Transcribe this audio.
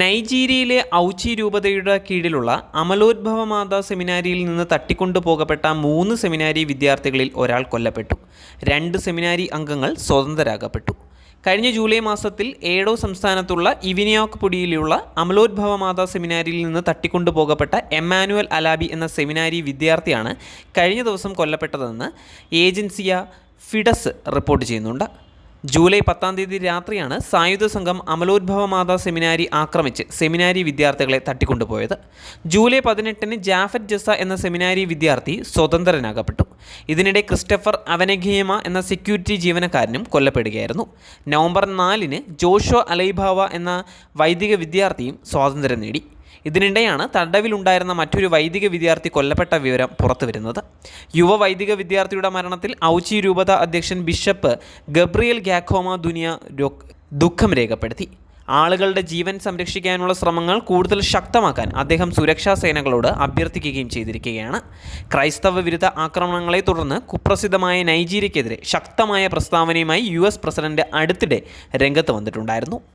നൈജീരിയയിലെ ഔച്ചി രൂപതയുടെ കീഴിലുള്ള അമലോദ്ഭവ മാതാ സെമിനാരിയിൽ നിന്ന് തട്ടിക്കൊണ്ടുപോകപ്പെട്ട മൂന്ന് സെമിനാരി വിദ്യാർത്ഥികളിൽ ഒരാൾ കൊല്ലപ്പെട്ടു. രണ്ട് സെമിനാരി അംഗങ്ങൾ സ്വതന്ത്രരാകപ്പെട്ടു. കഴിഞ്ഞ ജൂലൈ മാസത്തിൽ ഏഡോ സംസ്ഥാനത്തുള്ള ഇവിനിയോക്ക് പൊടിയിലുള്ള അമലോദ്ഭവ മാതാ സെമിനാരിയിൽ നിന്ന് തട്ടിക്കൊണ്ടുപോകപ്പെട്ട എമ്മാനുവൽ അലാബി എന്ന സെമിനാരി വിദ്യാർത്ഥിയാണ് കഴിഞ്ഞ ദിവസം കൊല്ലപ്പെട്ടതെന്ന് ഏജൻസിയ ഫിഡസ് റിപ്പോർട്ട് ചെയ്യുന്നുണ്ട്. ജൂലൈ പത്താം തീയതി രാത്രിയാണ് സായുധ സംഘം അമലോത്ഭവ മാതാ സെമിനാരി ആക്രമിച്ച് സെമിനാരി വിദ്യാർത്ഥികളെ തട്ടിക്കൊണ്ടുപോയത്. ജൂലൈ പതിനെട്ടിന് ജാഫറ്റ് ജസ എന്ന സെമിനാരി വിദ്യാർത്ഥി സ്വതന്ത്രനാകപ്പെട്ടു. ഇതിനിടെ ക്രിസ്റ്റഫർ അവനഘിയമ എന്ന സെക്യൂരിറ്റി ജീവനക്കാരനും കൊല്ലപ്പെടുകയായിരുന്നു. നവംബർ നാലിന് ജോഷോ അലൈഭാവ എന്ന വൈദിക വിദ്യാർത്ഥിയും സ്വാതന്ത്ര്യം നേടി. ഇതിനിടെയാണ് തടവിലുണ്ടായിരുന്ന മറ്റൊരു വൈദിക വിദ്യാർത്ഥി കൊല്ലപ്പെട്ട വിവരം പുറത്തുവരുന്നത്. യുവ വൈദിക വിദ്യാർത്ഥിയുടെ മരണത്തിൽ ഔച്ചി രൂപത അധ്യക്ഷൻ ബിഷപ്പ് ഗബ്രിയൽ ഗാഖോമ ദുനിയ ദുഃഖം രേഖപ്പെടുത്തി. ആളുകളുടെ ജീവൻ സംരക്ഷിക്കാനുള്ള ശ്രമങ്ങൾ കൂടുതൽ ശക്തമാക്കാൻ അദ്ദേഹം സുരക്ഷാ സേനകളോട് അഭ്യർത്ഥിക്കുകയും ചെയ്തിരിക്കുകയാണ്. ക്രൈസ്തവ വിരുദ്ധ ആക്രമണങ്ങളെ തുടർന്ന് കുപ്രസിദ്ധമായ നൈജീരിയക്കെതിരെ ശക്തമായ പ്രസ്താവനയുമായി യു പ്രസിഡന്റ് അടുത്തിടെ രംഗത്ത് വന്നിട്ടുണ്ടായിരുന്നു.